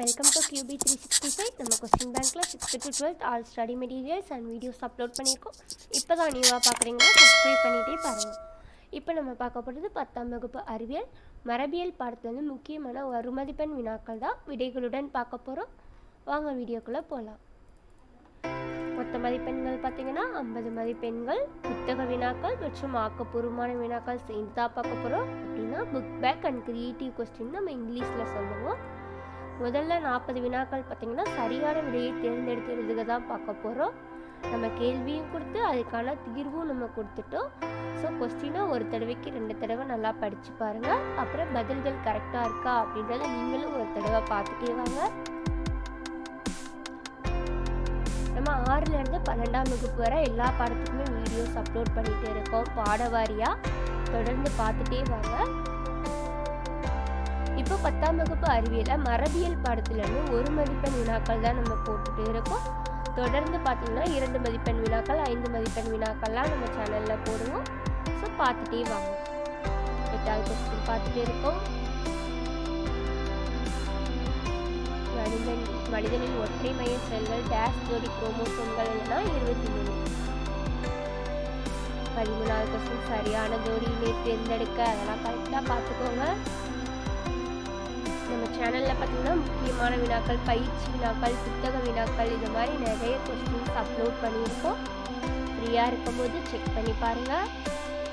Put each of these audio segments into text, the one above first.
Welcome to Q B three sixty five நம்ம question பேங்க்கில் sixth to twelfth all study materials and videos upload பண்ணியிருக்கோம். இப்போ தான் நியூவாக பார்க்குறீங்கன்னா சப்ஸ்கிரைப் பண்ணிகிட்டே பாருங்கள் இப்போ நம்ம பார்க்க போகிறது பத்தாம் வகுப்பு அறிவியல். மரபியல் பாடத்துலேருந்து முக்கியமான ஒரு மதிப்பெண் வினாக்கள் தான் விடைகளுடன் பார்க்க போகிறோம் வாங்க வீடியோக்குள்ளே போகலாம் மொத்த மதிப்பெண்கள் பார்த்தீங்கன்னா ஐம்பது மதிப்பெண்கள் புத்தக வினாக்கள் மற்றும் ஆக்கப்பூர்வமான வினாக்கள் சேர்ந்து தான் பார்க்க போகிறோம் அப்படின்னா book back and creative question நம்ம இங்கிலீஷில் சொல்லுவோம். முதல்ல நாற்பது வினாக்கள் பார்த்திங்கன்னா சரியான விடையை தேர்ந்தெடுத்து தான் பார்க்க போகிறோம் நம்ம கேள்வியும் கொடுத்து அதுக்கான தீர்வும் நம்ம கொடுத்துட்டோம். ஸோ கொஸ்டினை ஒரு தடவைக்கு ரெண்டு தடவை நல்லா படித்து பாருங்கள் அப்புறம் பதில்கள் கரெக்டாக இருக்கா அப்படின்றத நீங்களும் ஒரு தடவை பார்த்துட்டே வாங்க. நம்ம ஆறுலேருந்து பன்னெண்டாம் வகுப்பு வரை எல்லா பாடத்துக்குமே வீடியோஸ் அப்லோட் பண்ணிகிட்டே இருக்கோம். பாடவாரியாக தொடர்ந்து பார்த்துட்டே வாங்க. பத்தாம் வகுப்பு அறிவியலில் மரபியல் பாடத்துலேருந்து ஒரு மதிப்பெண் வினாக்கள் தான் நம்ம போட்டுட்டு இருக்கோம். தொடர்ந்து பார்த்தீங்கன்னா இரண்டு மதிப்பெண் வினாக்கள் ஐந்து மதிப்பெண் வினாக்கள்லாம் நம்ம சேனலில் போடுவோம். ஸோ பார்த்துட்டே வாங்க. எட்டாவது கொஸ்டின் பார்த்துட்டே இருக்கோம். மனிதன் மனிதனின் ஒற்றை மைய செல்கள் டேஷ் ஜோடி குரோமோசோம்கள் இல்லைன்னா இருபத்தி மூணு. பதிமூணாவது கொஸ்டின் சரியான ஜோடியினை தேர்ந்தெடுக்க. அதெல்லாம் கரெக்டாக பார்த்துக்கோங்க. சேனலில் பார்த்தீங்கன்னா முக்கியமான வினாக்கள் பயிற்சி வினாக்கள் புத்தக வினாக்கள் இது மாதிரி நிறைய கொஸ்டின்ஸ் அப்லோட் பண்ணியிருக்கோம். ஃப்ரீயாக இருக்கும்போது செக் பண்ணி பாருங்கள்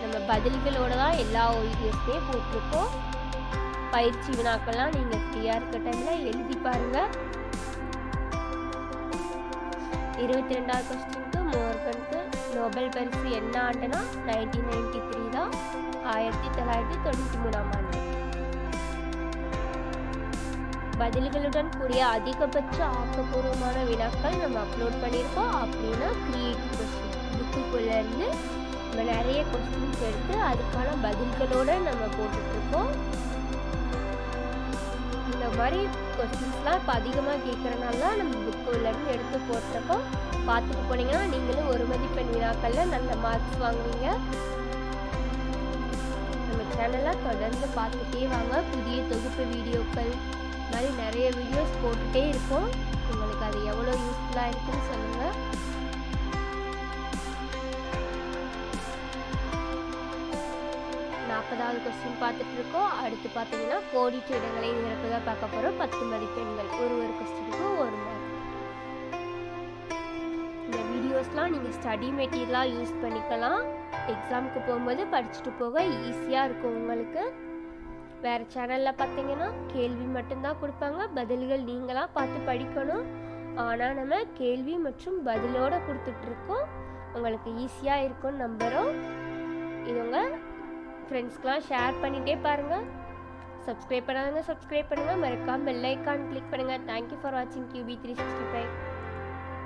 நம்ம பதில்களோடு தான் எல்லா வீடியோஸுமே போட்டிருக்கோம். பயிற்சி வினாக்கள்லாம் நீங்கள் ஃப்ரீயாக இருக்க டைமில் எழுதி பாருங்கள் இருபத்தி ரெண்டாவது கொஸ்டினுக்கு மோர்கனுக்கு நோபல் பரிசு என்ன ஆண்டுனா? நைன்டீன் நைன்டி த்ரீ தான். ஆயிரத்தி தொள்ளாயிரத்தி தொண்ணூற்றி மூணாம் ஆண்டு. பதில்களுடன் கூடிய அதிகபட்ச ஆக்கப்பூர்வமான வினாக்கள் நம்ம அப்லோட் பண்ணியிருக்கோம் அப்படின்னா கிரியேட்டிவ் கொஸ்டின் புக்குக்குள்ளேருந்து நம்ம நிறைய கொஸ்டின்ஸ் எடுத்து அதுக்கான பதில்களோடு நம்ம போட்டுட்ருக்கோம். இந்த மாதிரி கொஸ்டின்ஸ்லாம் இப்போ அதிகமாக கேட்குறனால தான் நம்ம புக்குள்ளேருந்து எடுத்து போட்டிருக்கோம். பார்த்துட்டு போனீங்கன்னா நீங்களும் ஒரு மதிப்பெண் வினாக்களில் நல்ல மார்க்ஸ் வாங்குவீங்க. நம்ம சேனலாக தொடர்ந்து பார்த்துட்டே வாங்க. புதிய தொகுப்பு வீடியோக்கள் மாதிரி நிறைய வீடியோஸ் போட்டுகிட்டே இருக்கோம் உங்களுக்கு அது எவ்வளோ யூஸ்ஃபுல்லாக இருக்குன்னு சொல்லுங்கள் நாற்பதாவது கொஸ்டின் பார்த்துட்டு இருக்கோம். அடுத்து பார்த்தீங்கன்னா கோடிட்டு இடங்களை நிரப்புதான் பார்க்க போகிறோம் பத்து மதிப்பெண்கள். ஒரு ஒரு கொஸ்டினுக்கும் ஒரு மார்க் இந்த வீடியோஸ்லாம் நீங்கள் ஸ்டடி மெட்டீரியலாக யூஸ் பண்ணிக்கலாம். எக்ஸாமுக்கு போகும்போது படிச்சுட்டு போக ஈஸியாக இருக்கும் உங்களுக்கு. வேறு சேனலில் பார்த்தீங்கன்னா கேள்வி மட்டும்தான் கொடுப்பாங்க. பதில்கள் நீங்களாக பார்த்து படிக்கணும். ஆனால் நம்ம கேள்வி மற்றும் பதிலோடு கொடுத்துட்ருக்கோம். உங்களுக்கு ஈஸியாக இருக்கும்னு நம்புகிறோம் இது உங்கள் ஃப்ரெண்ட்ஸ்க்கெலாம் ஷேர் பண்ணிகிட்டே பாருங்கள் சப்ஸ்கிரைப் பண்ணாதவங்க சப்ஸ்கிரைப் பண்ணுங்கள் மறக்காமல் பெல் ஐக்கான் கிளிக் பண்ணுங்கள் தேங்க்யூ ஃபார் வாட்சிங் Q B three sixty five